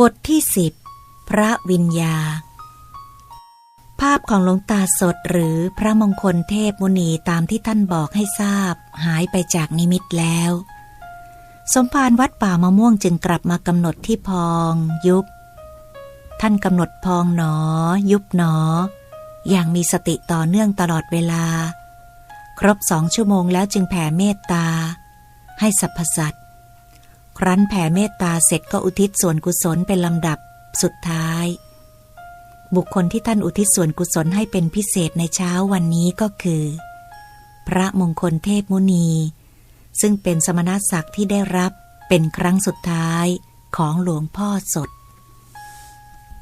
บทที่สิบพระวิญญา ภาพของหลวงตาสดหรือพระมงคลเทพมุนีตามที่ท่านบอกให้ทราบ หายไปจากนิมิตแล้ว สมภารวัดป่ามะม่วงจึงกลับมากำหนดที่พองยุบ ท่านกำหนดพองหนอ ยุบหนอ อย่างมีสติต่อเนื่องตลอดเวลา ครบสองชั่วโมงแล้วจึงแผ่เมตตา ให้สรรพสัตว ครั้นแผ่เมตตาเสร็จก็อุทิศส่วนกุศลเป็นลำดับสุดท้าย บุคคลที่ท่านอุทิศส่วนกุศลให้เป็นพิเศษในเช้าวันนี้ก็คือ พระมงคลเทพมุนี ซึ่งเป็นสมณศักดิ์ที่ได้รับเป็นครั้งสุดท้ายของหลวงพ่อสด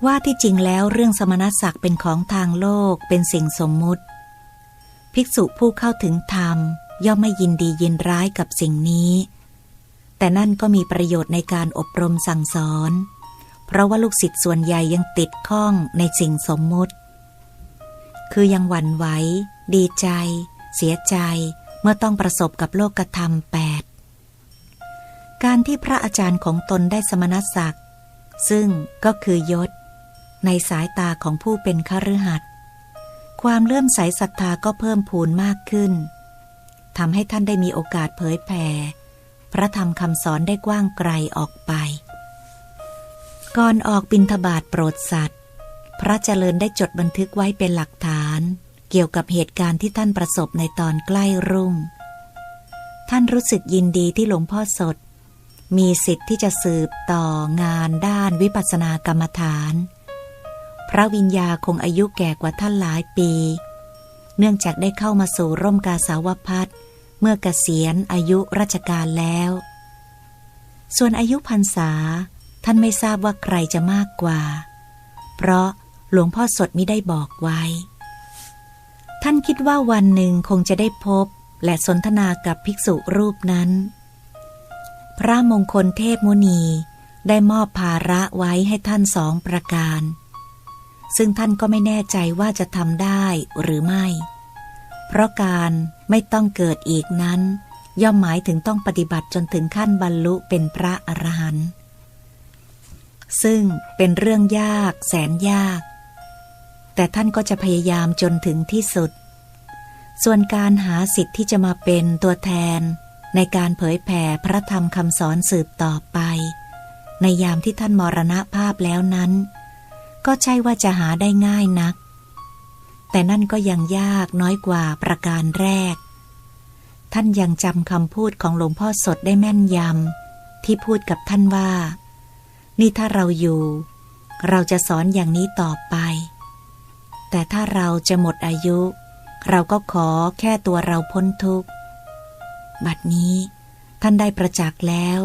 ว่าที่จริงแล้วเรื่องสมณศักดิ์เป็นของทางโลกเป็นสิ่งสมมุติ ภิกษุผู้เข้าถึงธรรมย่อมไม่ยินดียินร้ายกับสิ่งนี้ แต่นั่นก็มีประโยชน์ในการอบรมสั่งสอน เพราะว่าลูกศิษย์ส่วนใหญ่ยังติดข้องในสิ่งสมมุติ คือยังหวั่นไหว ดีใจ เสียใจ เมื่อต้องประสบกับโลกธรรมแปดการที่พระอาจารย์ของตนได้สมณศักดิ์ ซึ่งก็คือยศ ในสายตาของผู้เป็นคฤหัสถ์ความเลื่อมใสศรัทธาก็เพิ่มพูนมากขึ้นทำให้ท่านได้มีโอกาสเผยแผ่ พระธรรมคำสอนได้กว้างไกลออกไป ก่อนออกบินทบาทโปรดสัตว์ พระเจริญได้จดบันทึกไว้เป็นหลักฐาน เกี่ยวกับเหตุการณ์ที่ท่านประสบในตอนใกล้รุ่ง ท่านรู้สึกยินดีที่หลวงพ่อสด มีสิทธิ์ที่จะสืบต่องานด้านวิปัสสนากรรมฐาน พระวิญญาคงอายุแก่กว่าท่านหลายปี เนื่องจากได้เข้ามาสู่ร่มกาสาวพัฒน์ เมื่อเกษียณอายุราชการแล้ว ส่วนอายุพรรษาท่านไม่ทราบว่าใครจะมากกว่า เพราะหลวงพ่อสดมิได้บอกไว้ ท่านคิดว่าวันหนึ่งคงจะได้พบและสนทนากับภิกษุรูปนั้น พระมงคลเทพมุนีได้มอบภาระไว้ให้ท่านสองประการ ซึ่งท่านก็ไม่แน่ใจว่าจะทำได้หรือไม่ เพราะการไม่ต้องเกิดอีกนั้น ย่อมหมายถึงต้องปฏิบัติจนถึงขั้นบรรลุเป็นพระอรหันต์ซึ่งเป็นเรื่องยากแสนยาก แต่ท่านก็จะพยายามจนถึงที่สุด ส่วนการหาสิทธิ์ที่จะมาเป็นตัวแทน ในการเผยแผ่พระธรรมคำสอนสืบต่อไป ในยามที่ท่านมรณภาพแล้วนั้น ก็ใช่ว่าจะหาได้ง่ายนัก แต่นั่นก็ยังยากน้อยกว่าประการแรก ท่านยังจำคำพูดของหลวงพ่อสดได้แม่นยำ ที่พูดกับท่านว่า นี่ถ้าเราอยู่ เราจะสอนอย่างนี้ต่อไป แต่ถ้าเราจะหมดอายุ เราก็ขอแค่ตัวเราพ้นทุกข์ บัดนี้ท่านได้ประจักษ์แล้ว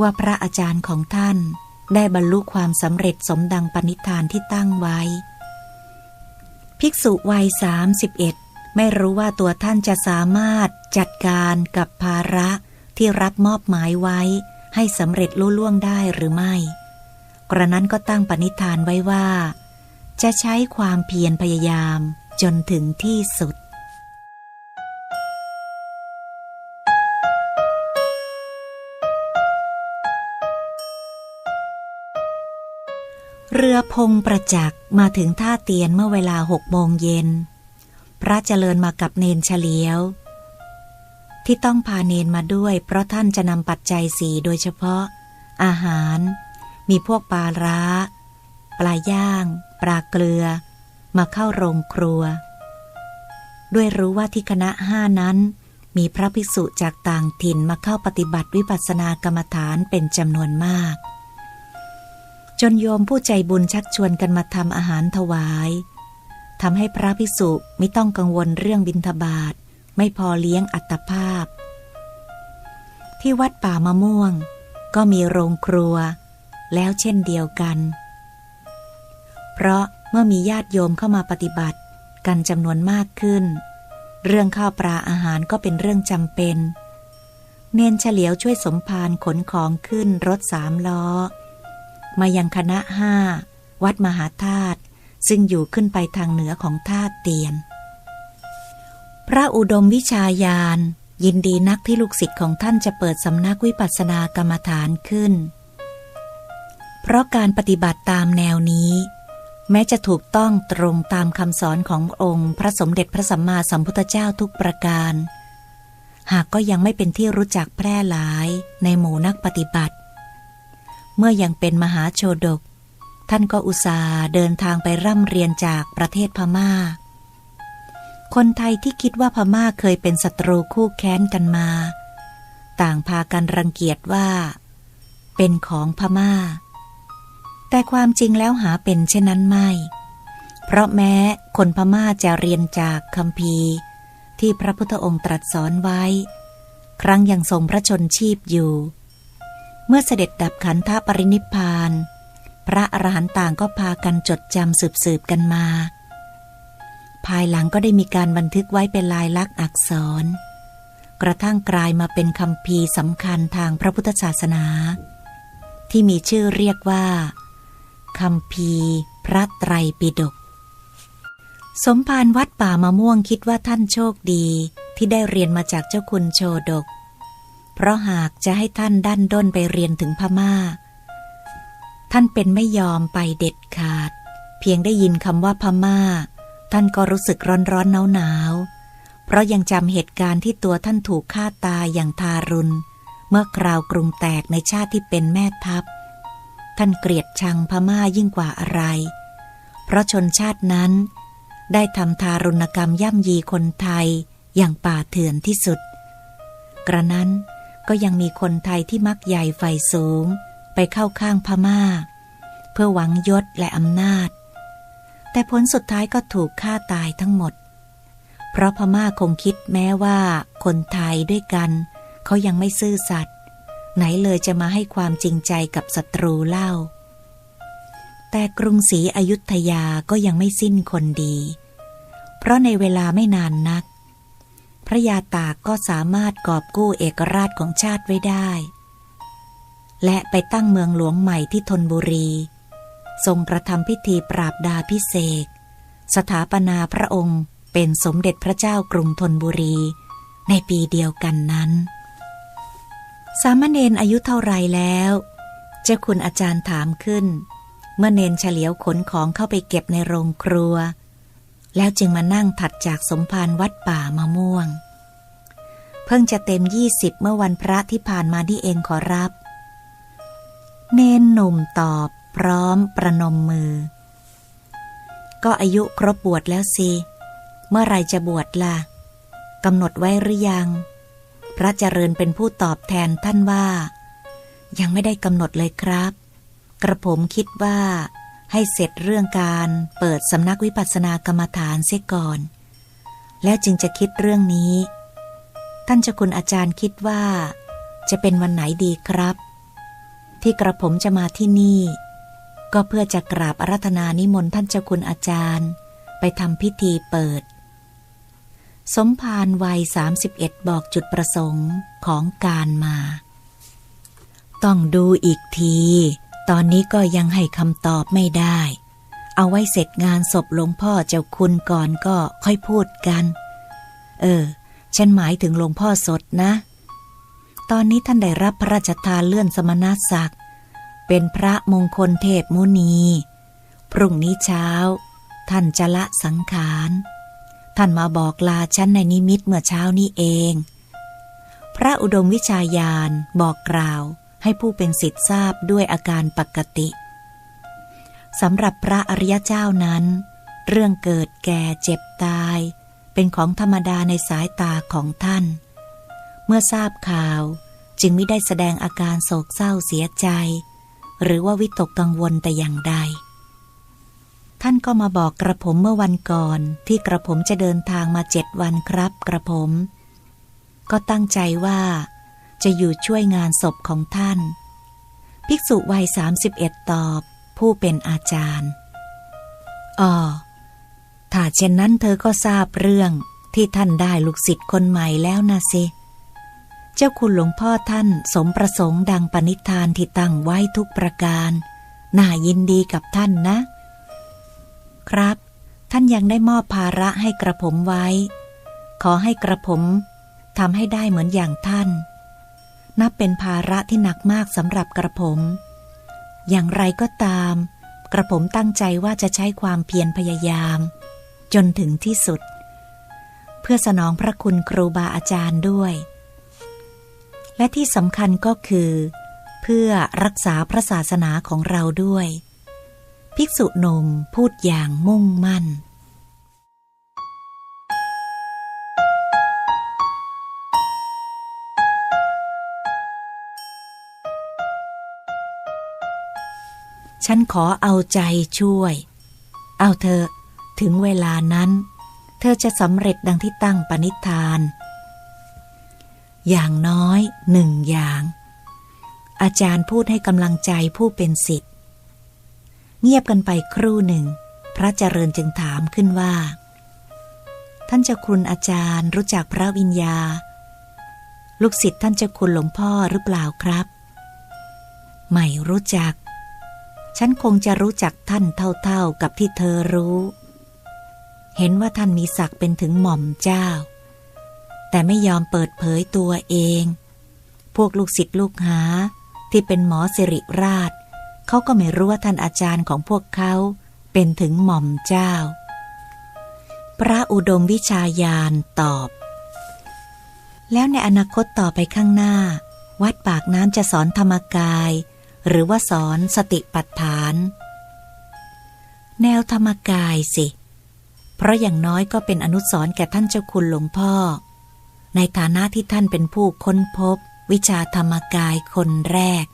ว่าพระอาจารย์ของท่านได้บรรลุความสำเร็จสมดังปณิธานที่ตั้งไว้ ภิกษุวัยสามสิบเอ็ดไม่รู้ว่าตัวท่านจะสามารถจัดการกับภาระที่รับมอบหมายไว้ ให้สำเร็จลุล่วงได้หรือไม่ กระนั้นก็ตั้งปณิธานไว้ว่า จะใช้ความเพียรพยายามจนถึงที่สุด เรือพงประจักษ์มาถึงท่าเตียนเมื่อเวลาหกโมงเย็น พระเจริญมากับเนนเฉลียว ที่ต้องพาเนนมาด้วย เพราะท่านจะนำปัจจัยสีโดยเฉพาะ อาหาร มีพวกปลาร้า ปลาย่าง ปลาเกลือ มาเข้าโรงครัว ด้วยรู้ว่าที่คณะห้านั้น มีพระภิกษุจากต่างถิ่นมาเข้าปฏิบัติวิปัสสนากรรมฐานเป็นจำนวนมาก จนโยมผู้ใจบุญชักชวนกันมาทำอาหารถวายทำให้พระภิกษุไม่ต้องกังวลเรื่องบิณฑบาตไม่พอเลี้ยงอัตภาพ ที่วัดป่ามะม่วง ก็มีโรงครัว แล้วเช่นเดียวกัน เพราะเมื่อมีญาติโยมเข้ามาปฏิบัติกันจำนวนมากขึ้น เรื่องข้าวปลาอาหารก็เป็นเรื่องจำเป็น เนนเฉลียวช่วยสมภารขนของขึ้นรถสามล้อ มายังคณะห้าวัดมหาธาตุซึ่งอยู่ขึ้นไปทางเหนือของธาตุเตียน พระอุดมวิชาญาณยินดีนักที่ลูกศิษย์ของท่านจะเปิดสำนักวิปัสสนากรรมฐานขึ้น เพราะการปฏิบัติตามแนวนี้ แม้จะถูกต้องตรงตามคำสอนขององค์ พระสมเด็จพระสัมมาสัมพุทธเจ้าทุกประการ หากก็ยังไม่เป็นที่รู้จักแพร่หลายในหมู่นักปฏิบัติ มื่อยังเป็นมหาโชดก ท่านก็อุตส่าห์เดินทางไปร่ำเรียนจากประเทศพมา่า คนไทยที่คิดว่าพม่าเคยเป็นศัตรูคู่แค้นกันมา ต่างพากันรังเกียจว่า เป็นของพม่า แต่ความจริงแล้วหาเป็นเช่นนั้นไม่ เพราะแม้คนพม่าจะเรียนจากคำพีร์ที่พระพุทธองค์ตรัสสอนไว้ ครั้งยังทรงพระชนชีพอยู่ มื่อเสด็จดับขันธปรินิพาน พระอรหันต์ต่างก็พากันจดจำสืบๆกันมา ภายหลังก็ได้มีการบันทึกไว้เป็นลายลักษณ์อักษร กระทั่งกลายมาเป็นคำพีสำคัญทางพระพุทธศาสนา ที่มีชื่อเรียกว่าคำพีพระไตรปิฎกสมภารวัดป่ามะม่วงคิดว่าท่านโชคดีที่ได้เรียนมาจากเจ้าคุณโชดก เพราะหากจะให้ท่านดันด้นไปเรียนถึงพมา่า ท่านเป็นไม่ยอมไปเด็ดขาด เพียงได้ยินคำว่าพม่า ท่านก็รู้สึกร้อนร้อนหนาวหนาวเพราะยังจำเหตุการณ์ที่ตัวท่านถูกฆ่าตายอย่างทารุณ เมื่อคราวกรุงแตกในชาติที่เป็นแม่ทัพ ท่านเกลียดชังพม่ายิ่งกว่าอะไร เพราะชนชาตินั้น ได้ทำทารุณกรรมย่ำยีคนไทยอย่างป่าเถื่อนที่สุด กระนั้น ก็ยังมีคนไทยที่มักใหญ่ไฟสูง ไปเข้าข้างพม่า เพื่อหวังยศและอำนาจ แต่ผลสุดท้ายก็ถูกฆ่าตายทั้งหมด เพราะพม่าคงคิดแม้ว่าคนไทยด้วยกัน เขายังไม่ซื่อสัตย์ไหนเลยจะมาให้ความจริงใจกับศัตรูเล่า แต่กรุงศรีอยุธยาก็ยังไม่สิ้นคนดี เพราะในเวลาไม่นานนัก พระยาตากก็สามารถกอบกู้เอกราชของชาติไว้ได้ และไปตั้งเมืองหลวงใหม่ที่ธนบุรี ทรงกระทำพิธีปราบดาพิเศษ สถาปนาพระองค์เป็นสมเด็จพระเจ้ากรุงธนบุรี ในปีเดียวกันนั้น สามเณรอายุเท่าไรแล้ว เจ้าคุณอาจารย์ถามขึ้น เมื่อเนนเฉลียวขนของเข้าไปเก็บในโรงครัว แล้วจึงมานั่งถัดจากสมภารวัดป่ามะม่วง เพิ่งจะเต็มยี่สิบเมื่อวันพระที่ผ่านมาที่เองขอรับ เนนหนุ่มตอบพร้อมประนมมือ ก็อายุครบบวชแล้วสิ เมื่อไรจะบวชล่ะกำหนดไว้หรือยัง พระเจริญเป็นผู้ตอบแทนท่านว่า ยังไม่ได้กำหนดเลยครับ กระผมคิดว่า ให้เสร็จเรื่องการเปิดสำนักวิปัสสนากรรมฐานเสียก่อน แล้วจึงจะคิดเรื่องนี้ ท่านเจ้าคุณอาจารย์คิดว่า จะเป็นวันไหนดีครับ ที่กระผมจะมาที่นี่ ก็เพื่อจะกราบอารัธนานิมนต์ท่านเจ้าคุณอาจารย์ ไปทำพิธีเปิด สมภารวัย 31 บอกจุดประสงค์ของการมา ต้องดูอีกที ตอนนี้ก็ยังให้คำตอบไม่ได้ เอาไว้เสร็จงานศพหลวงพ่อเจ้าคุณก่อนก็ค่อยพูดกัน เออ ฉันหมายถึงหลวงพ่อสดนะ ตอนนี้ท่านได้รับพระราชทานเลื่อนสมณศักดิ์ เป็นพระมงคลเทพมุนี พรุ่งนี้เช้า ท่านจะละสังขาร ท่านมาบอกลาฉันในนิมิตเมื่อเช้านี้เอง พระอุดมวิชาญาณบอกกล่าว ให้ผู้เป็นสิทธิ์ทราบด้วยอาการปกติสำหรับพระอริยเจ้านั้น เรื่องเกิดแก่เจ็บตาย เป็นของธรรมดาในสายตาของท่าน เมื่อทราบข่าวจึงไม่ได้แสดงอาการโศกเศร้าเสียใจ หรือว่าวิตกกังวลแต่อย่างใด ท่านก็มาบอกกระผมเมื่อวันก่อนที่กระผมจะเดินทางมาเจ็ดวันครับกระผม ก็ตั้งใจว่า จะอยู่ช่วยงานศพของท่าน ภิกษุวัยสามสิบเอ็ดตอบ ผู้เป็นอาจารย์อ๋อถ้าเช่นนั้นเธอก็ทราบเรื่องที่ท่านได้ลูกศิษย์คนใหม่แล้วนะสิ เจ้าคุณหลวงพ่อท่านสมประสงค์ดังปณิธานที่ตั้งไว้ทุกประการ น่ายินดีกับท่านนะ ครับ ท่านยังได้มอบภาระให้กระผมไว้ ขอให้กระผมทำให้ได้เหมือนอย่างท่าน นับเป็นภาระที่หนักมากสำหรับกระผม อย่างไรก็ตาม กระผมตั้งใจว่าจะใช้ความเพียรพยายาม จนถึงที่สุด เพื่อสนองพระคุณครูบาอาจารย์ด้วย และที่สำคัญก็คือ เพื่อรักษาพระศาสนาของเราด้วย ภิกษุหนุ่มพูดอย่างมุ่งมั่น ฉันขอเอาใจช่วย เอาเธอ ถึงเวลานั้น เธอจะสำเร็จดังที่ตั้งปณิธาน อย่างน้อยหนึ่งอย่าง อาจารย์พูดให้กำลังใจผู้เป็นสิทธิ์ เงียบกันไปครู่หนึ่ง พระเจริญจึงถามขึ้นว่า ท่านเจ้าคุณอาจารย์รู้จักพระวิญญา ลูกศิษย์ท่านเจ้าคุณหลวงพ่อหรือเปล่าครับ ไม่รู้จัก ฉันคงจะรู้จักท่านเท่าๆกับที่เธอรู้ เห็นว่าท่านมีศักดิ์เป็นถึงหม่อมเจ้า แต่ไม่ยอมเปิดเผยตัวเอง พวกลูกศิษย์ลูกหาที่เป็นหมอสิริราช เขาก็ไม่รู้ว่าท่านอาจารย์ของพวกเขาเป็นถึงหม่อมเจ้า พระอุดมวิชาญาณตอบ แล้วในอนาคตต่อไปข้างหน้า วัดปากน้ำจะสอนธรรมกาย หรือว่าสอนสติปัฏฐาน แนวธรรมกายสิ เพราะอย่างน้อยก็เป็นอนุสรณ์แก่ท่านเจ้าคุณหลวงพ่อ ในฐานะที่ท่านเป็นผู้ค้นพบ วิชาธรรมกายคนแรก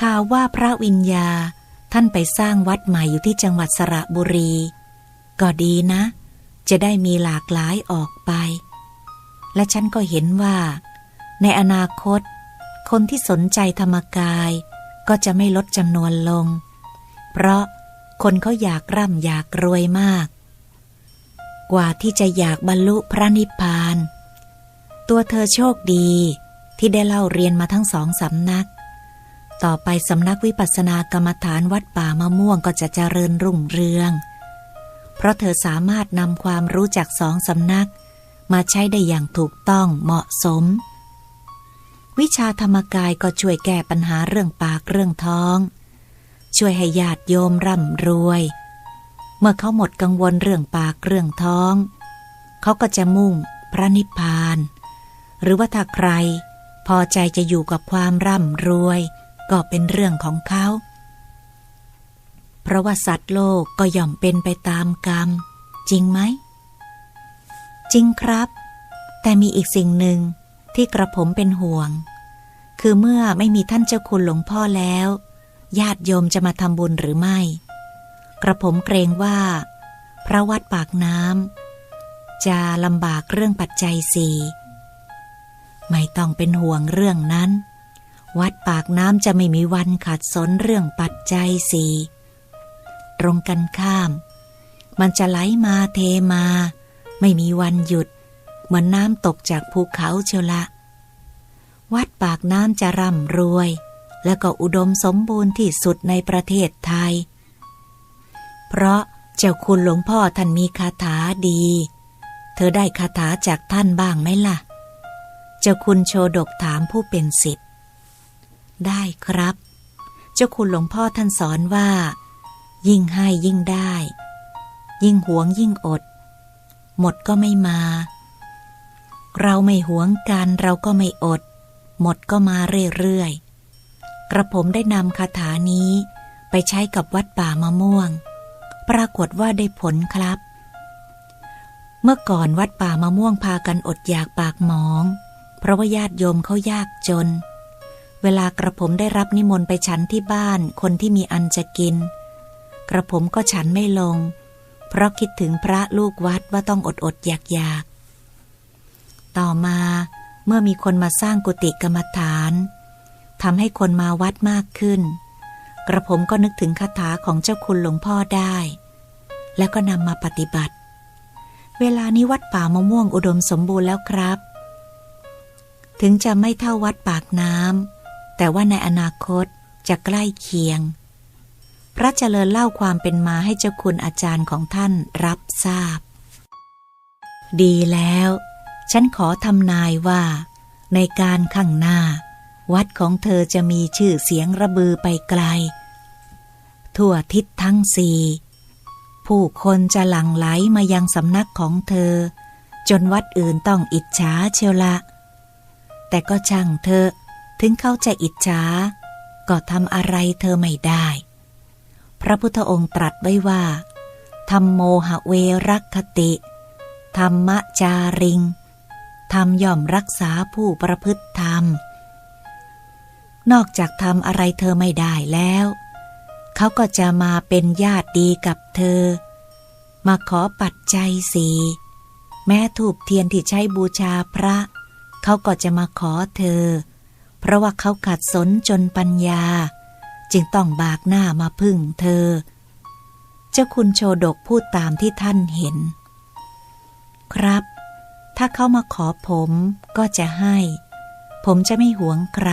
ข่าวว่าพระวิญญาท่านไปสร้างวัดใหม่อยู่ที่จังหวัดสระบุรี ก็ดีนะ จะได้มีหลากหลายออกไป และฉันก็เห็นว่า ในอนาคต คนที่สนใจธรรมกาย ก็จะไม่ลดจำนวนลง เพราะคนเขาอยากร่ำอยากรวยมาก กว่าที่จะอยากบรรลุพระนิพพาน ตัวเธอโชคดีที่ได้เล่าเรียนมาทั้งสองสำนัก ต่อไปสำนักวิปัสสนากรรมฐานวัดป่ามะม่วงก็จะเจริญรุ่งเรือง เพราะเธอสามารถนำความรู้จากสองสำนัก มาใช้ได้อย่างถูกต้องเหมาะสม วิชาธรรมกายก็ช่วยแก้ปัญหาเรื่องปากเรื่องท้อง ช่วยให้ญาติโยมร่ำรวย เมื่อเขาหมดกังวลเรื่องปากเรื่องท้อง เขาก็จะมุ่งพระนิพพาน หรือว่าถ้าใคร พอใจจะอยู่กับความร่ำรวย ก็เป็นเรื่องของเขา เพราะว่าสัตว์โลกก็ย่อมเป็นไปตามกรรม จริงไหม จริงครับ แต่มีอีกสิ่งหนึ่ง ที่กระผมเป็นห่วง คือเมื่อไม่มีท่านเจ้าคุณหลวงพ่อแล้ว ญาติโยมจะมาทำบุญหรือไม่ กระผมเกรงว่า พระวัดปากน้ำจะลำบากเรื่องปัจจัยสี่ไม่ต้องเป็นห่วงเรื่องนั้น วัดปากน้ำจะไม่มีวันขัดสนเรื่องปัจจัยสี่ตรงกันข้าม มันจะไหลมาเทมา ไม่มีวันหยุด เหมือนน้ำตกจากภูเขาเชียวละ วัดปากน้ำจะร่ำรวย และก็อุดมสมบูรณ์ที่สุดในประเทศไทย เพราะเจ้าคุณหลวงพ่อท่านมีคาถาดี เธอได้คาถาจากท่านบ้างไหมล่ะ เจ้าคุณโชดกถามผู้เป็นสิทธิ์ได้ครับ เจ้าคุณหลวงพ่อท่านสอนว่า ยิ่งให้ยิ่งได้ ยิ่งหวงยิ่งอด หมดก็ไม่มา เราไม่หวงกันเราก็ไม่อด หมดก็มาเรื่อยๆ กระผมได้นำคาถานี้ไปใช้กับวัดป่ามะม่วง ปรากฏว่าได้ผลครับ เมื่อก่อนวัดป่ามะม่วงพากันอดอยากปากหมอง เพราะว่าญาติโยมเขายากจน เวลากระผมได้รับนิมนต์ไปฉันที่บ้านคนที่มีอันจะกิน กระผมก็ฉันไม่ลง เพราะคิดถึงพระลูกวัดว่าต้องอดอดอยากอยาก ต่อมาเมื่อมีคนมาสร้างกุฏิกรรมฐานทำให้คนมาวัดมากขึ้น กระผมก็นึกถึงคาถาของเจ้าคุณหลวงพ่อได้ แล้วก็นำมาปฏิบัติ เวลานี้วัดป่ามะม่วงอุดมสมบูรณ์แล้วครับ ถึงจะไม่เท่าวัดปากน้ำแต่ว่าในอนาคตจะใกล้เคียง พระเจริญเล่าความเป็นมาให้เจ้าคุณอาจารย์ของท่านรับทราบ ดีแล้ว ฉันขอทำนายว่า ในการข้างหน้า วัดของเธอจะมีชื่อเสียงระบือไปไกล ทั่วทิศทั้งสี่ผู้คนจะหลั่งไหลมายังสำนักของเธอ จนวัดอื่นต้องอิจฉาเชียวละ แต่ก็ช่างเธอ ถึงเขาจะอิจฉาก็ทำอะไรเธอไม่ได้ พระพุทธองค์ตรัสไว้ว่าธรรมโมหเวรักคติ ธรรมจาริง ธรรมย่อมรักษาผู้ประพฤติธรรม นอกจากทำอะไรเธอไม่ได้แล้ว เขาก็จะมาเป็นญาติดีกับเธอ มาขอปัจจัยสีแม้ถูกเทียนที่ใช้บูชาพระ เขาก็จะมาขอเธอ เพราะว่าเขาขัดสนจนปัญญา จึงต้องบากหน้ามาพึ่งเธอ เจ้าคุณโชดกพูดตามที่ท่านเห็น ครับ ถ้าเขามาขอผมก็จะให้ ผมจะไม่หวงใคร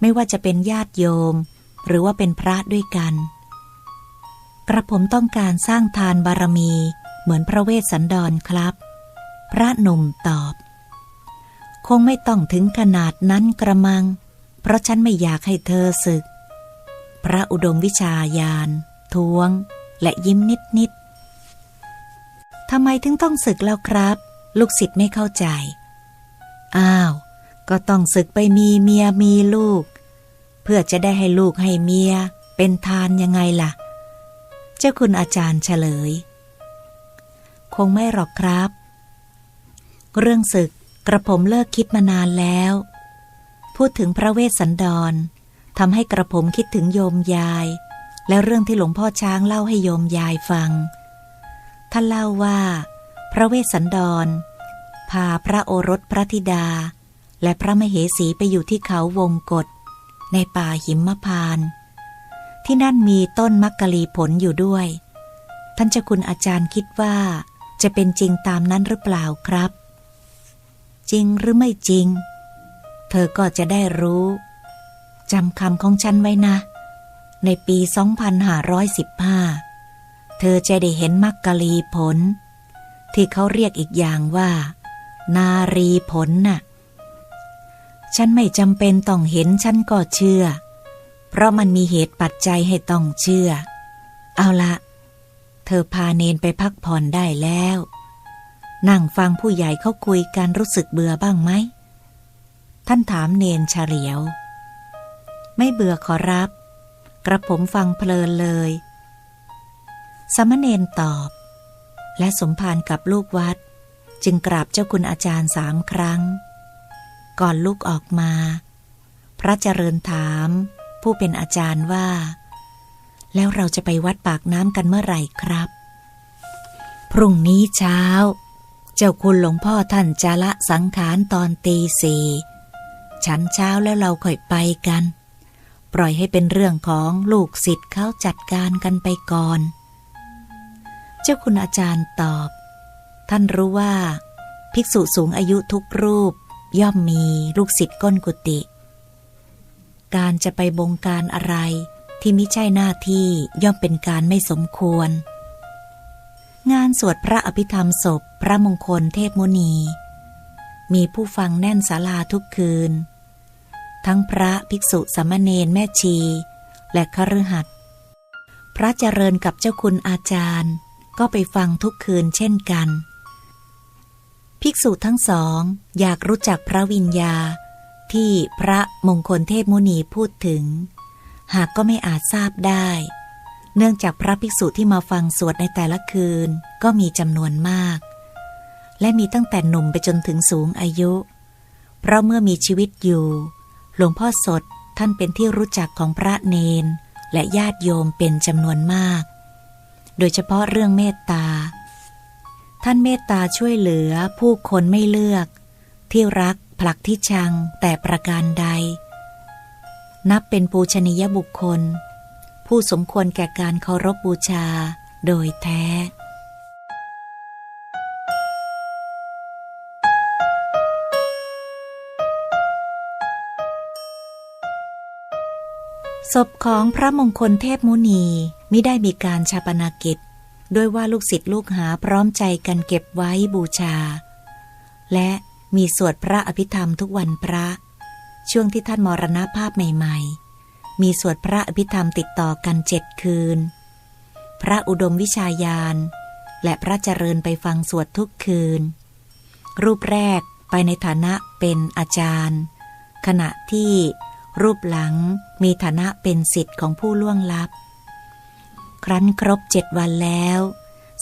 ไม่ว่าจะเป็นญาติโยม หรือว่าเป็นพระด้วยกัน กระผมต้องการสร้างทานบารมีเหมือนพระเวสสันดรครับ พระหนุ่มตอบ คงไม่ต้องถึงขนาดนั้นกระมัง เพราะฉันไม่อยากให้เธอศึก พระอุดมวิชาญาณทวง และยิ้มนิดนิดทำไมถึงต้องศึกแล้วครับ ลูกศิษย์ไม่เข้าใจ อ้าว ก็ต้องศึกไปมีเมียมีลูก เพื่อจะได้ให้ลูกให้เมีย เป็นทานยังไงล่ะ เจ้าคุณอาจารย์เฉลย คงไม่หรอกครับ เรื่องศึกกระผมเลิกคิดมานานแล้ว พูดถึงพระเวสสันดรทำให้กระผมคิดถึงโยมยาย และเรื่องที่หลวงพ่อช้างเล่าให้โยมยายฟัง ท่านเล่าว่า พระเวสสันดร พาพระโอรสพระธิดา และพระมเหสีไปอยู่ที่เขาวงกฏในป่าหิมพานต์ที่นั่นมีต้นมักกะลีผลอยู่ด้วย ท่านเจ้าคุณอาจารย์คิดว่า จะเป็นจริงตามนั้นหรือเปล่าครับ จริงหรือไม่จริง เธอก็จะได้รู้จำคำของฉันไว้นะ ในปี 2515 เธอจะได้เห็นมักกะลีผล ที่เขาเรียกอีกอย่างว่า นารีผลน่ะ ฉันไม่จำเป็นต้องเห็นฉันก็เชื่อ เพราะมันมีเหตุปัจจัยให้ต้องเชื่อ เอาละ เธอพาเนนไปพักผ่อนได้แล้ว นั่งฟังผู้ใหญ่เขาคุยกันรู้สึกเบื่อบ้างไหม ท่านถามเนนเฉลียว ไม่เบื่อขอรับ กระผมฟังเพลินเลย สมณเณรตอบ และสมภารกับลูกวัด จึงกราบเจ้าคุณอาจารย์สามครั้ง ก่อนลูกออกมา พระเจริญถาม ผู้เป็นอาจารย์ว่า แล้วเราจะไปวัดปากน้ำกันเมื่อไหร่ครับ พรุ่งนี้เช้า เจ้าคุณหลวงพ่อท่านจะละสังขารตอนตีสี่ฉันเช้าแล้วเราค่อยไปกัน ปล่อยให้เป็นเรื่องของลูกศิษย์เขาจัดการกันไปก่อน เจ้าคุณอาจารย์ตอบ ท่านรู้ว่า ภิกษุสูงอายุทุกรูป ย่อมมีลูกศิษย์ก้นกุฏิ การจะไปบงการอะไรที่ไม่ใช่หน้าที่ย่อมเป็นการไม่สมควร งานสวดพระอภิธรรมศพพระมงคลเทพมุนี มีผู้ฟังแน่นศาลาทุกคืน ทั้งพระภิกษุสามเณรแม่ชี และคฤหัสถ์พระเจริญกับเจ้าคุณอาจารย์ ก็ไปฟังทุกคืนเช่นกัน ภิกษุทั้งสองอยากรู้จักพระวิญญา ที่พระมงคลเทพมุนีพูดถึง หากก็ไม่อาจทราบได้ เนื่องจากพระภิกษุที่มาฟังสวดในแต่ละคืนก็มีจำนวนมาก และมีตั้งแต่หนุ่มไปจนถึงสูงอายุ เพราะเมื่อมีชีวิตอยู่ หลวงพ่อสดท่านเป็นที่รู้จักของพระเนนและญาติโยมเป็นจำนวนมาก โดยเฉพาะเรื่องเมตตา ท่านเมตตาช่วยเหลือผู้คนไม่เลือก ที่รักผลักที่ชังแต่ประการใด นับเป็นปูชนียบุคคล ผู้สมควรแก่การเคารพบูชาโดยแท้ศพของพระมงคลเทพมุนีมิได้มีการชาปนากิจ ด้วยว่าลูกศิษย์ลูกหาพร้อมใจกันเก็บไว้บูชา และมีสวดพระอภิธรรมทุกวันพระ ช่วงที่ท่านมรณภาพใหม่ๆ มีสวดพระอภิธรรมติดต่อกันเจ็ดคืน พระอุดมวิชายานและพระเจริญไปฟังสวดทุกคืน รูปแรกไปในฐานะเป็นอาจารย์ ขณะที่รูปหลังมีฐานะเป็นสิทธิ์ของผู้ล่วงลับ ครั้นครบเจ็ดวันแล้ว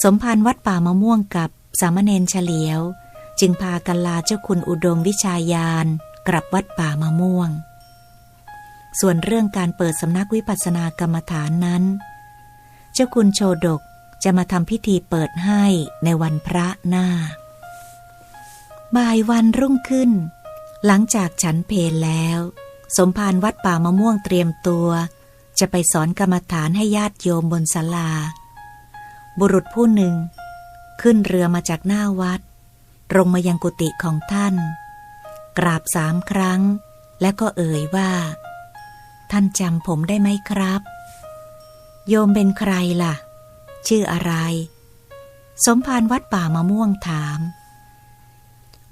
สมภารวัดป่ามะม่วงกับสามเณรเฉลียว จึงพากันลาเจ้าคุณอุดมวิชายานกลับวัดป่ามะม่วง ส่วนเรื่องการเปิดสำนักวิปัสสนากรรมฐานนั้น เจ้าคุณโชดกจะมาทำพิธีเปิดให้ในวันพระหน้า บ่ายวันรุ่งขึ้น หลังจากฉันเพลแล้ว สมภารวัดป่ามะม่วงเตรียมตัว จะไปสอนกรรมฐานให้ญาติโยมบนศาลา บุรุษผู้หนึ่ง ขึ้นเรือมาจากหน้าวัดตรงมายังกุฏิของท่าน กราบสามครั้ง และก็เอ่ยว่า ท่านจำผมได้ไหมครับ โยมเป็นใครล่ะ ชื่ออะไร สมภารวัดป่ามะม่วงถาม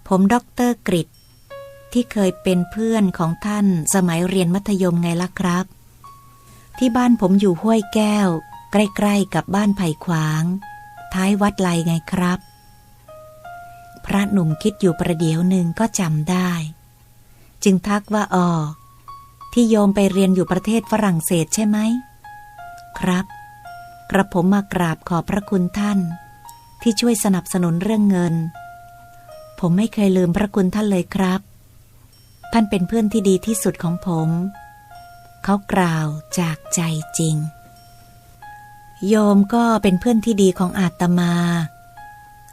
ผมด็อกเตอร์กริดที่เคยเป็นเพื่อนของท่านสมัยเรียนมัธยมไงล่ะครับ ที่บ้านผมอยู่ห้วยแก้ว ใกล้ๆกับบ้านไผ่ขวาง ท้ายวัดไลไงครับ พระหนุ่มคิดอยู่ประเดี๋ยวหนึ่งก็จำได้ จึงทักว่าอ๋อที่โยมไปเรียนอยู่ประเทศฝรั่งเศสใช่ไหม ครับ กระผมมากราบขอบพระคุณท่าน ที่ช่วยสนับสนุนเรื่องเงิน ผมไม่เคยลืมพระคุณท่านเลยครับ ท่านเป็นเพื่อนที่ดีที่สุดของผม เขากล่าวจากใจจริง โยมก็เป็นเพื่อนที่ดีของอาตมา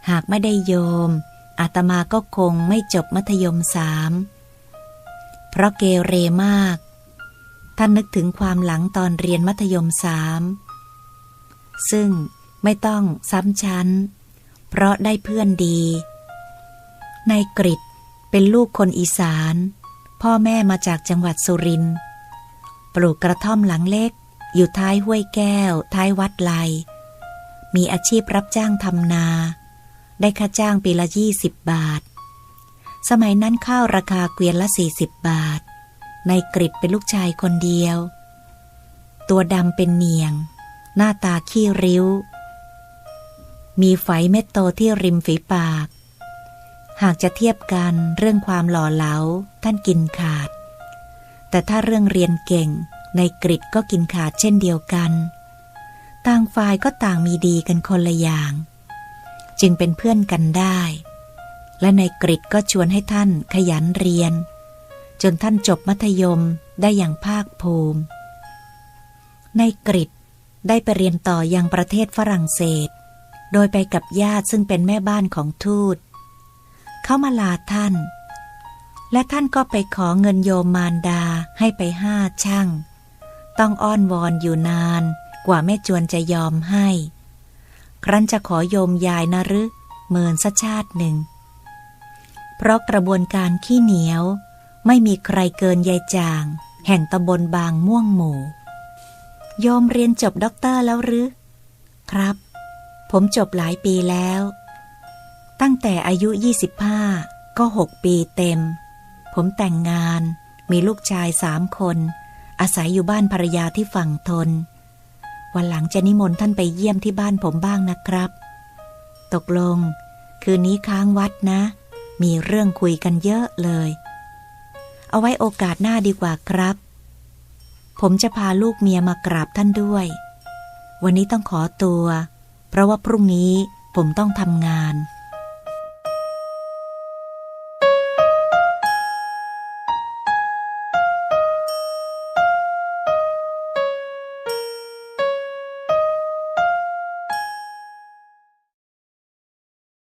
หากไม่ได้โยม อาตมาก็คงไม่จบมัธยมสามเพราะเกเรมาก ท่านนึกถึงความหลังตอนเรียนมัธยมสามซึ่งไม่ต้องซ้ำชั้น เพราะได้เพื่อนดีในกริดเป็นลูกคนอีสาน พ่อแม่มาจากจังหวัดสุรินทร์ ปลูกกระท่อมหลังเล็ก อยู่ท้ายห้วยแก้ว ท้ายวัดไล มีอาชีพรับจ้างทำนา ได้ค่าจ้างปีละยี่สิบบาท สมัยนั้นข้าวราคาเกวียนละสี่สิบบาท ในกริดเป็นลูกชายคนเดียว ตัวดำเป็นเนียง หน้าตาขี้ริ้ว มีไฝเม็ดโตที่ริมฝีปาก หากจะเทียบกันเรื่องความหล่อเหลาท่านกินขาด แต่ถ้าเรื่องเรียนเก่ง ในกริดก็กินขาดเช่นเดียวกัน ต่างฝ่ายก็ต่างมีดีกันคนละอย่าง จึงเป็นเพื่อนกันได้ และในกริดก็ชวนให้ท่านขยันเรียน จนท่านจบมัธยมได้อย่างภาคภูมิ ในกริดได้ไปเรียนต่อยังประเทศฝรั่งเศส โดยไปกับญาติซึ่งเป็นแม่บ้านของทูต เขามาลาท่าน และท่านก็ไปขอเงินโยมมารดาให้ไปห้าช่าง ต้องอ้อนวอนอยู่นานกว่าแม่จวนจะยอมให้ ครั้นจะขอโยมยายนะรือเมินสัชาติหนึ่ง เพราะกระบวนการขี้เหนียว ไม่มีใครเกินยายจาง แห่งตำบลบางม่วงหมู่ โยมเรียนจบด็อกเตอร์แล้วหรือครับ ผมจบหลายปีแล้ว ตั้งแต่อายุ 25 ก็ 6 ปีเต็ม ผมแต่งงาน มีลูกชายสามคน อาศัยอยู่บ้านภรรยาที่ฝั่งทน วันหลังจะนิมนต์ท่านไปเยี่ยมที่บ้านผมบ้างนะครับ ตกลง คืนนี้ค้างวัดนะ มีเรื่องคุยกันเยอะเลย เอาไว้โอกาสหน้าดีกว่าครับ ผมจะพาลูกเมียมากราบท่านด้วย วันนี้ต้องขอตัว เพราะว่าพรุ่งนี้ผมต้องทำงาน